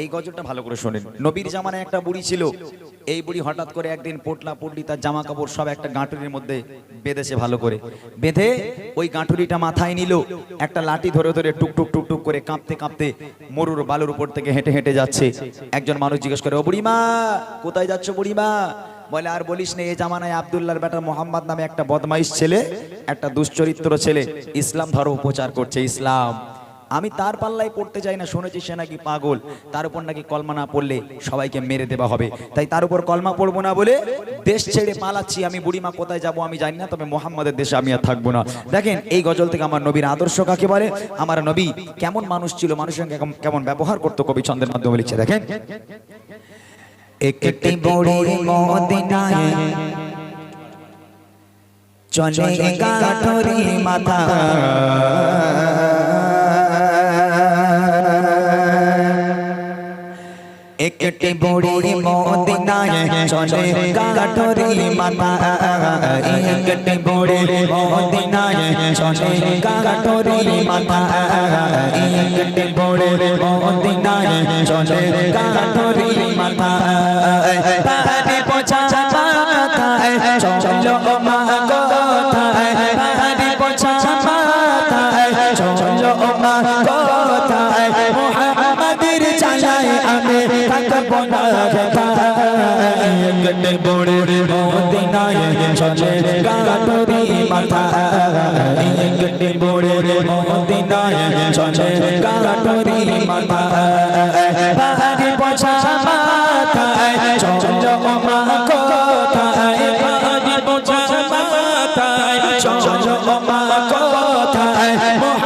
এই গজলটা ভালো করে শোনেন। নবীর জামানায় একটা বুড়ি ছিল। এই বুড়ি হঠাৎ করে একদিন পোটলা, পটলি, তার জামা কাপড় সব একটা গাঁটুরির মধ্যে বেঁধেছে ভালো করে। বেঁধে ওই গাঁটুরিটা মাথায় নিল। একটা লাঠি ধরে ধরে টুক টুক টুক টুক করে কাঁপতে কাঁপতে মরুর বালুর উপর থেকে হেঁটে হেঁটে যাচ্ছে। একজন মানুষ জিজ্ঞেস করে, ও বুড়িমা, কোথায় যাচ্ছ বুড়িমা? বলে, আর বলিস না, এই জামানায় আবদুল্লাহর বেটা মোহাম্মদ নামে একটা বদমাইশ ছেলে, একটা দুশ্চরিত্র ছেলে। ইসলাম ধর্ম প্রচার করছে, ইসলাম। আমি তার পাল্লায় পড়তে চাই না, শুনেছি সে নাকি পাগল। তার উপর নাকি কলমা না পড়লে সবাইকে মেরে দেওয়া হবে। তাই তার উপর কলমা পড়ব না বলে দেশ ছেড়ে পালাচ্ছি। আমি বুড়িমা কোথায় যাব আমি জানি না, তবে মোহাম্মদের দেশে আমি আর থাকব না। দেখেন, এই গজল থেকে আমার নবীর আদর্শ কাকে বলে? আমার নবী কেমন মানুষ ছিল, মানুষের সঙ্গে কেমন- ব্যবহার করতো কবি ছন্দের মাধ্যমে লিখছে। দেখেন। একটি বড়ি মদিনায় চলে গাঠরি মাথা। একটি বড়ি মদিনায় চলে গাঠরি মাথা একটি বড়ি মদিনায় চলে গাঠরি মাথা একটি বড়ি মদিনায় চলে গাঠরি মাথা একটে বড়ে মদিনায় চলে গাটরি মাথা একটে বড়ে মদিনায় চলে গাটরি মাথা পানি পোছা মাথায় চলো মা কোথায় পানি পোছা মাথায় চলো মা কোথায়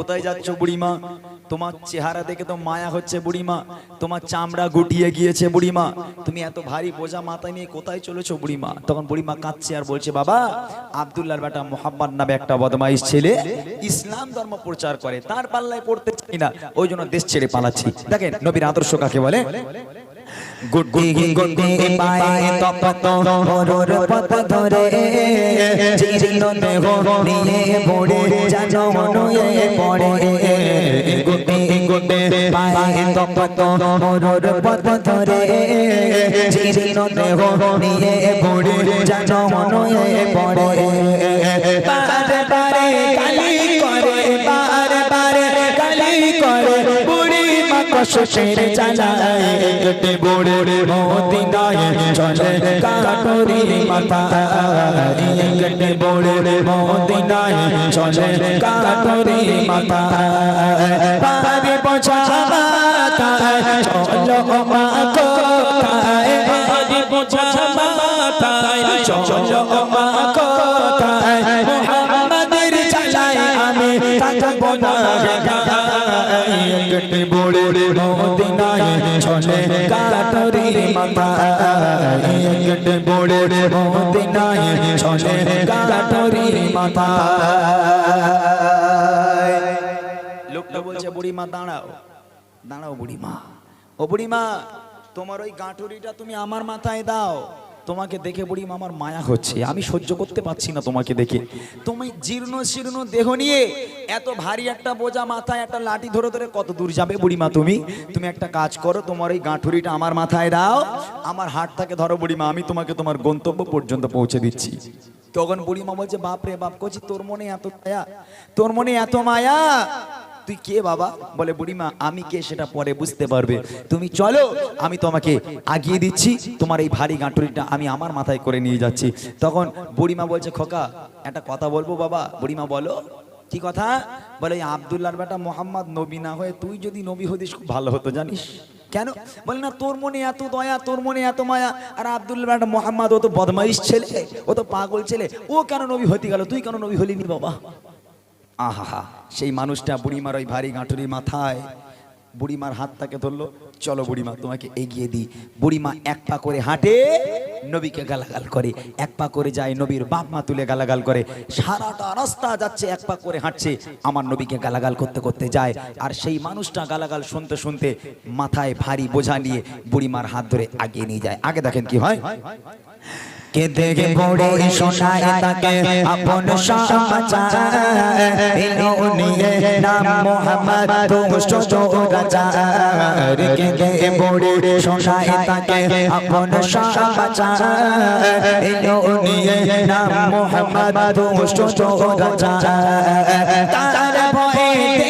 কোথায় যাচ্ছ বুড়িমা তোমার চেহারা দেখে তো মায়া হচ্ছে বুড়িমা তোমার চামড়া গুটিয়ে গিয়েছে বুড়িমা তুমি এত ভারী বোঝা মাথায় নিয়ে কোথায় চলেছো বুড়িমা তখন বুড়িমা কাঁদছে আর বলছে বাবা আব্দুল্লাহর বেটা মোহাম্মদ নামে একটা বদমাইশ ছেলে ইসলাম ধর্ম প্রচার করে তার পাল্লায় পড়তে চাই না ওই জন্য দেশ ছেড়ে পালাচ্ছি দেখেন নবীর আদর্শ কাকে বলে গুড গুড গুড গুড পায়ে তপত হরর পথ ধরে জীর্ণ দেহ নিয়ে পড়ে জানো মনুয়ে পড়ে গুডে গুডে পায়ে তপত হরর পথ ধরে জীর্ণ দেহ নিয়ে পড়ে জানো মনুয়ে পড়ে বারে করে বারে বারে করে বুড়ি মা চালায় একটে বড়ে মদিনায় চলে কাটরি মাথা একটে বড়ে মদিনায় চলে কাটরি মাথা পাবে পছা মাথা চলো মা কোথায় পাবে পছা মাথা চলো মা কোথায় চলে লোকটা বলছে বুড়িমা দাঁড়াও দাঁড়াও বুড়িমা। ও বুড়িমা তোমার ওই গাঁটুরিটা তুমি আমার মাথায় দাও। তোমাকে দেখে বুড়িমা আমার মায়া হচ্ছে। আমি সহ্য করতে পারছি না তোমাকে দেখে। তুমি জীর্ণ শীর্ণ দেহ নিয়ে এত ভারী একটা বোঝা মাথায় একটা লাঠি ধরে ধরে কত দূর যাবে বুড়িমা তুমি? তুমি একটা কাজ করো, তোমার ওই গাঁঠুরিটা আমার মাথায় দাও। আমার হাট থেকে ধরো বুড়িমা আমি তোমাকে তোমার গন্তব্য পর্যন্ত পৌঁছে দিচ্ছি। তখন বুড়িমা বলছে বাপ রে বাপ করছি তোর মনে এত মায়া তোর মনে এত মায়া? তুই কে বাবা? বলে, বুড়িমা, আমি কে সেটা পরে বুঝতে পারবে। তুমি চলো, আমি তোমাকে আগিয়ে দিচ্ছি। তোমার এই ভারী গাঁটুরিটা আমি আমার মাথায় করে নিয়ে যাচ্ছি। তখন বুড়িমা বলছে, খোকা, একটা কথা বলব বাবা? বুড়িমা, বলো। কি কথা? বলে, এই আবদুল্লাহর বেটা মোহাম্মদ নবী না হয়ে তুই যদি নবী হতিস, খুব ভালো হতো, জানিস? কেন? বলে, না, তোর মনে এত দয়া, তোর মনে এত মায়া। আর আবদুল্লাহ বেটা মোহাম্মদ, ও তো বদমাইশ ছেলে, ও তো পাগল ছেলে। ও কেন নবী হতে গেল? তুই কেন নবী হলিনি বাবা? আহা সেই মানুষটা বুড়িমার ওই ভারী গাঁটুরি মাথায়, বুড়িমার হাতটাকে ধরলো, চলো বুড়িমা, তোমাকে এগিয়ে দিই। বুড়িমা এক পা করে হাঁটে, নবীকে গালাগাল করে। এক পা করে যায় নবীর বাপ মা তুলে গালাগাল করে। সারাটা রাস্তা যাচ্ছে, এক পা করে হাঁটছে। আমার নবীকে গালাগাল করতে করতে যায়। আর সেই মানুষটা গালাগাল শুনতে শুনতে মাথায় ভারী বোঝা নিয়ে বুড়িমার হাত ধরে আগিয়ে নিয়ে যায়। আগে দেখেন কি হয়? কে দেখে পড়ে শোনায় তাকে? আপন নিয়ে নাম মোহাম্মদ দুষ্ট চোরাচার কে দেখে পড়ে শোনায় তাকে? আপন নিয়ে নাম মোহাম্মদ দুষ্ট চোরাচার তার ভয়ে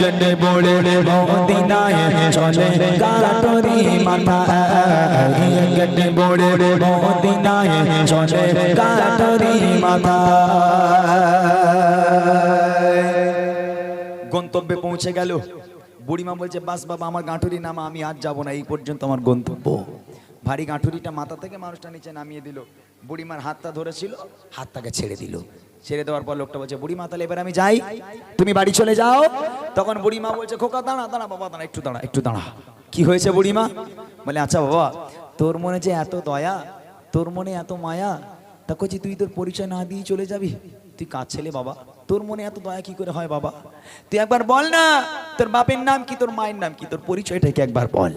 গেটে বড়ে চলে মাথা। গন্তব্যে পৌঁছে গেল। বুড়িমা বলছে, বাস বাবা, আমার গাঁঠুরি নামা, আমি আজ যাব না, এই পর্যন্ত আমার গন্তব্য। ভারী গাঁঠুরিটা মাথা থেকে মানুষটা নিচে নামিয়ে দিল। বুড়িমার হাতটা ধরেছিল, হাতটাকে ছেড়ে দিল। ছেড়ে দেওয়ার পর লোকটা বলছে, বুড়িমা, তাহলে এবার আমি যাই। তুমি বাড়ি চলে যাও। তখন বুড়িমা বলছে, খোকা, দাঁড়া দাঁড়া, বাবা, দাঁড়া, একটু দাঁড়া একটু দাঁড়া। কি হয়েছে বুড়িমা? বলে আচ্ছা বাবা, তোর মনে যে এত দয়া, তোর মনে এত মায়া, তা কচি তুই তোর পরিচয় না দিয়ে চলে যাবি? তুই কাজ ছেলে, বাবা? তোর মনে এত দয়া কি করে হয়, বাবা? তুই একবার বল না, তোর বাপের নাম কি, তোর মায়ের নাম কি, তোর পরিচয়টাকে একবার বল?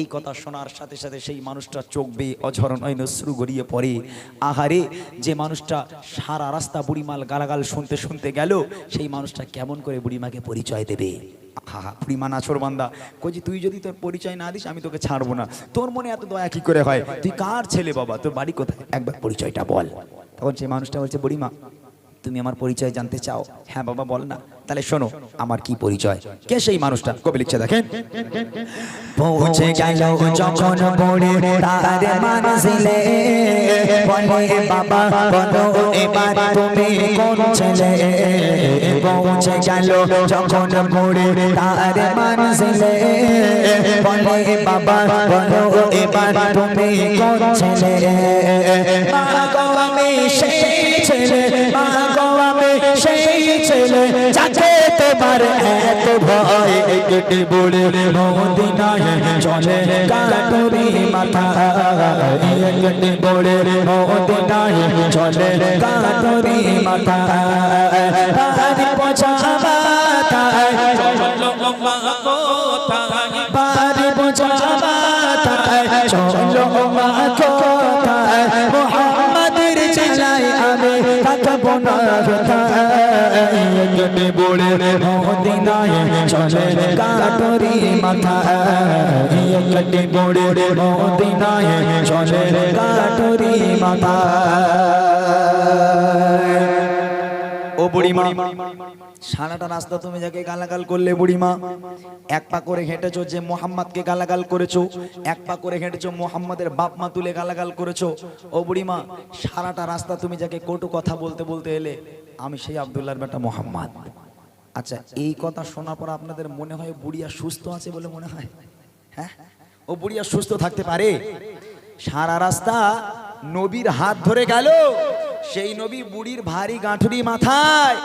এই কথা শোনার সাথে সাথে সেই মানুষটা চোখ বেয়ে অঝরণ নশ্রু গড়িয়ে পড়ে। আহারে, যে মানুষটা সারা রাস্তা বুড়িমাল গালাগাল শুনতে শুনতে গেল, সেই মানুষটা কেমন করে বুড়িমাকে পরিচয় দেবে? আহা বুড়িমা নাছর বান্দা। কজি তুই যদি তোর পরিচয় না দিস, আমি তোকে ছাড়বো না। তোর মনে এত দয়া কি করে হয়? তুই কার ছেলে বাবা? তোর বাড়ি কোথায়? একবার পরিচয়টা বল। তখন সেই মানুষটা বলছে, বুড়িমা, তুমি আমার পরিচয় জানতে চাও? হ্যাঁ বাবা, বল না। তাহলে শোনো আমার কি পরিচয়? কে সেই মানুষটা? কবি লিখছে দেখেন। পৌঁছে গেল যখন পড়ে তার মানসিলে বলে বাবা বলো এবার তুমি কোন ছেলে? পৌঁছে গেল যখন পড়ে তার মানসিলে বলে বাবা বলো এবার তুমি কোন ছেলে? মা গো আমি সেই ছেলে মা গো আমি সেই ছেলে, যাকে তোমার এত ভয় কেটে বলে মদিনায় চলে কাটুরি মাথা কেটে বলে মদিনায় চলে কাটুরি মাথা তারি পোছা মাথায়। বাড়ি পোছা মাথায়। চলো মা কোথায় মোহাম্মদের চালাই আমি তাকাবো না। কেটে বলে মদিনায় চলে কাটুরি মাথা কেটে বলে মদিনায় চলে কাটুরি মাথা ও বুড়িমা সারাটা রাস্তা তুমি যাকে গালাগাল করলে বুড়িমা, এক পা করে হেঁটেছো যে মোহাম্মদকে গালাগাল করেছ, এক পা করে হেঁটেছো মোহাম্মদের বাপ মা তুলে গালাগাল করেছ। ও বুড়িমা সারাটা রাস্তা তুমি যাকে কটু কথা বলতে বলতে এলে আমি সেই আবদুল্লাহর বেটা মোহাম্মদ। আচ্ছা এই কথা শোনার পর আপনাদের মনে হয় বুড়িয়া সুস্থ আছে বলে মনে হয়? হ্যাঁ? ও বুড়িয়া সুস্থ থাকতে পারে? সারা রাস্তা নবীর হাত ধরে গেল। সেই নবী বুড়ির ভারী গাঁঠুরি মাথায়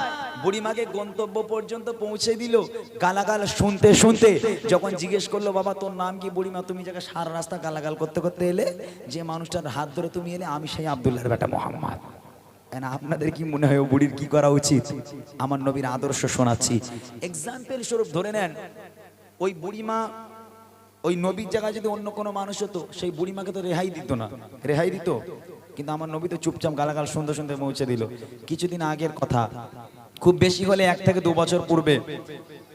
বুড়িমাকে গন্তব্য পর্যন্ত পৌঁছে দিল। গালাগাল শুনতে শুনতে যখন জিজ্ঞেস করল, বাবা, তোর নাম কি বুড়িমা? তুমি যাকে সারা রাস্তা গালাগাল করতে করতে এলে, যে মানুষটার হাত ধরে তুমি এলে, আমি সেই আবদুল্লাহর বেটা মোহাম্মদ। আপনাদের কি মনে হয় বুড়ির কি করা উচিত? আমার নবীর আদর্শ শোনাচ্ছি। এক্সাম্পল স্বরূপ ধরে নেন, ওই বুড়িমা, ওই নবীর জায়গায় যদি অন্য কোনো মানুষ হতো, সেই বুড়িমাকে তো রেহাই দিত না। রেহাই দিত। কিন্তু আমার নবী তো চুপচাপ গালাগাল সুন্দর সুন্দর পৌঁছে দিল। কিছুদিন আগের কথা, খুব বেশি হলে এক থেকে দু বছর পূর্বে,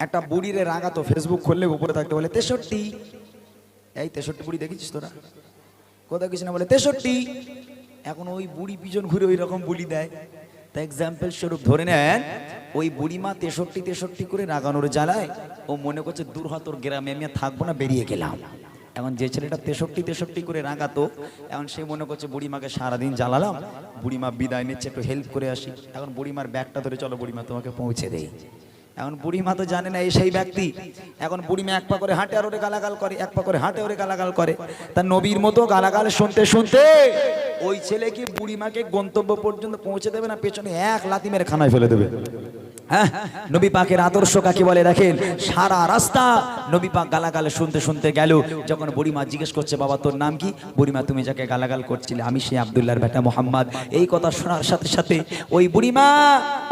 একটা বুড়িরে রাগাতো ফেসবুক খুললে উপরে থাকতে বলে, তেষট্টি। এই তেষট্টি বুড়ি দেখেছিস তোরা? কোথাও কিছু না বলে, তেষট্টি। এখন ওই বুড়ি পিছন ঘুরে ওই রকম বুলি দেয়। তা এক্সাম্পল স্বরূপ ধরে নেন, ওই বুড়িমা তেষট্টি তেষট্টি করে রাগানোর জ্বালায় ও মনে করছে, দূর হতর গ্রামে, আমি থাকব না, বেরিয়ে গেলাম। এখন যে ছেলেটা তেষট্টি তেষট্টি করে রাগাতো, এখন সে মনে করছে, বুড়িমাকে সারাদিন জ্বালালাম, বুড়িমা বিদায় নিচ্ছে, একটু হেল্প করে আসি। এখন বুড়িমার ব্যাগটা ধরে, চলো বুড়িমা, তোমাকে পৌঁছে দেই। এখন বুড়িমা তো জানে না, এই সেই ব্যক্তি। এখন বুড়িমা এক পা করে হাঁটে আর ওরে গালাগাল করে, এক পা করে হাঁটে ওরে গালাগাল করে। তার নবীর মতো গালাগাল শুনতে শুনতে ওই ছেলে কি বুড়িমাকে গন্তব্য পর্যন্ত পৌঁছে দেবে না পেছনে এক লাতি মেরে খানায় ফেলে দেবে? হ্যাঁ? নবী পাকের আদর্শ কাকে বলে দেখেন? সারা রাস্তা নবী পাক গালাগাল শুনতে শুনতে গেল। যখন বুড়িমা জিজ্ঞেস করছে, বাবা, তোর নাম কি? বুড়িমা, তুমি যাকে গালাগাল করছিলে, আমি সেই আবদুল্লাহর বেটা মোহাম্মদ। এই কথা শোনার সাথে সাথে ওই বুড়িমা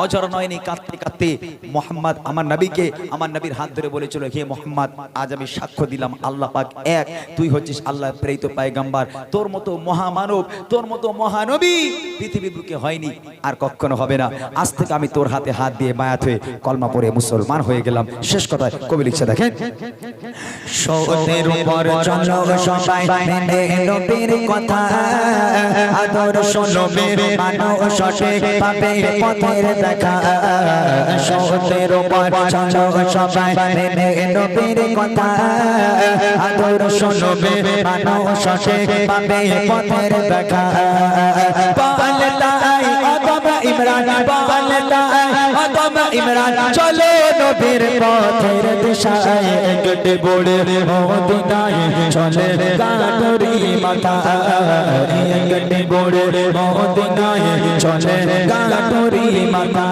অজর নয়নি কাঁদতে কাঁদতে মোহাম্মদ, আমার নবীকে, আমার নবীর হাত ধরে বলেছিল, হে মোহাম্মদ, আজ আমি সাক্ষ্য দিলাম, আল্লাহ পাক এক, তুই হচ্ছিস আল্লাহ প্রেরিত পায়গাম্বার। তোর মতো মহামানব, তোর মতো মহানবী পৃথিবীর বুকে হয়নি, আর কখনো হবে না। আজ থেকে আমি তোর হাতে হাত দিয়ে বায়াত হয়ে কলমা পড়ে মুসলমান হয়ে গেলাম। শেষ কথায় কবি লিখছে, দেখেন। দেখা। পালতাই অদম ইমরান পালতাই অদম ইমরান চলো নবীর পথের দিশায়। কেটে বড়ে মদিনায় চলে গাটরি মাথা কেটে বড়ে মদিনায় চলে গাটরি মাথা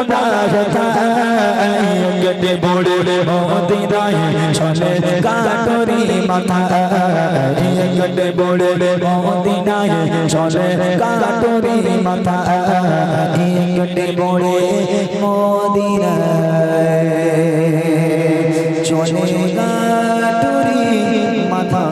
খোদা গেটে বড়ে মদিনায় চলে কাটরি মাথা গেটে বড়ে মদিনায় চলে কাটরি মাথা গেটে বড়ে মদিনায় চলে কাটরি মাথা